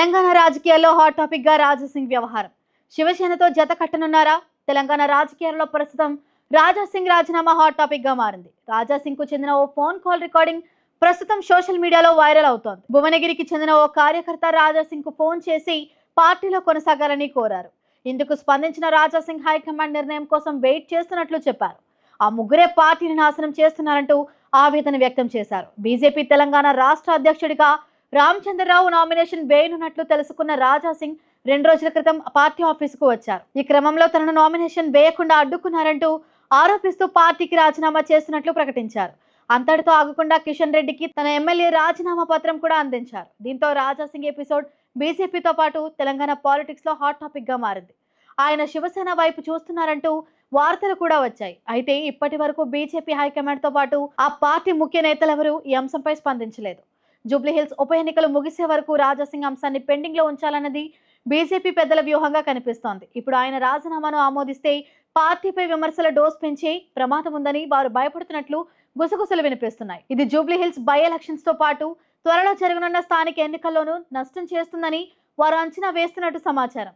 తెలంగాణ రాజకీయాల్లో హాట్ టాపిక్గా రాజాసింగ్ వ్యవహారం. శివసేనతో జత కట్టనున్నారా? తెలంగాణ రాజకీయాల్లో ప్రస్తుతం రాజాసింగ్ రాజీనామా హాట్ టాపిక్గా మారింది. రాజాసింగ్కు చెందిన ఓ ఫోన్ కాల్ రికార్డింగ్ ప్రస్తుతం సోషల్ మీడియాలో వైరల్ అవుతోంది. భువనగిరికి చెందిన ఓ కార్యకర్త రాజాసింగ్కు ఫోన్ చేసి పార్టీలో కొనసాగాలని కోరారు. ఇందుకు స్పందించిన రాజాసింగ్ హైకమాండ్ నిర్ణయం కోసం వెయిట్ చేస్తున్నట్లు చెప్పారు. ఆ ముగ్గురే పార్టీని నాశనం చేస్తున్నారంటూ ఆవేదన వ్యక్తం చేశారు. బీజేపీ తెలంగాణ రాష్ట్ర అధ్యక్షుడిగా రామచంద్రరావు నామినేషన్ వేయనున్నట్లు తెలుసుకున్న రాజా సింగ్ రెండు రోజుల క్రితం పార్టీ ఆఫీసుకు వచ్చారు. ఈ క్రమంలో తనను నామినేషన్ వేయకుండా అడ్డుకున్నారంటూ ఆరోపిస్తూ పార్టీకి రాజీనామా చేస్తున్నట్లు ప్రకటించారు. అంతటితో ఆగకుండా కిషన్ రెడ్డికి తన ఎమ్మెల్యే రాజీనామా పత్రం కూడా అందించారు. దీంతో రాజా సింగ్ ఎపిసోడ్ బీజేపీతో పాటు తెలంగాణ పాలిటిక్స్లో హాట్ టాపిక్గా మారింది. ఆయన శివసేన వైపు చూస్తున్నారంటూ వార్తలు కూడా వచ్చాయి. అయితే ఇప్పటి వరకు బీజేపీ హైకమాండ్తో పాటు ఆ పార్టీ ముఖ్య నేతలెవరూ ఈ అంశంపై స్పందించలేదు. జూబ్లీహిల్స్ ఉప ఎన్నికలు ముగిసే వరకు రాజాసింగ్ అంశాన్ని పెండింగ్లో ఉంచాలన్నది బీజేపీ పెద్దల వ్యూహంగా కనిపిస్తోంది. ఇప్పుడు ఆయన రాజీనామాను ఆమోదిస్తే పార్టీపై విమర్శల డోస్ పెంచే ప్రమాదం ఉందని వారు భయపడుతున్నట్లు గుసగుసలు వినిపిస్తున్నాయి. ఇది జూబ్లీహిల్స్ బై ఎలక్షన్స్తో పాటు త్వరలో జరగనున్న స్థానిక ఎన్నికల్లోనూ నష్టం చేస్తుందని వారు అంచనా వేస్తున్నట్టు సమాచారం.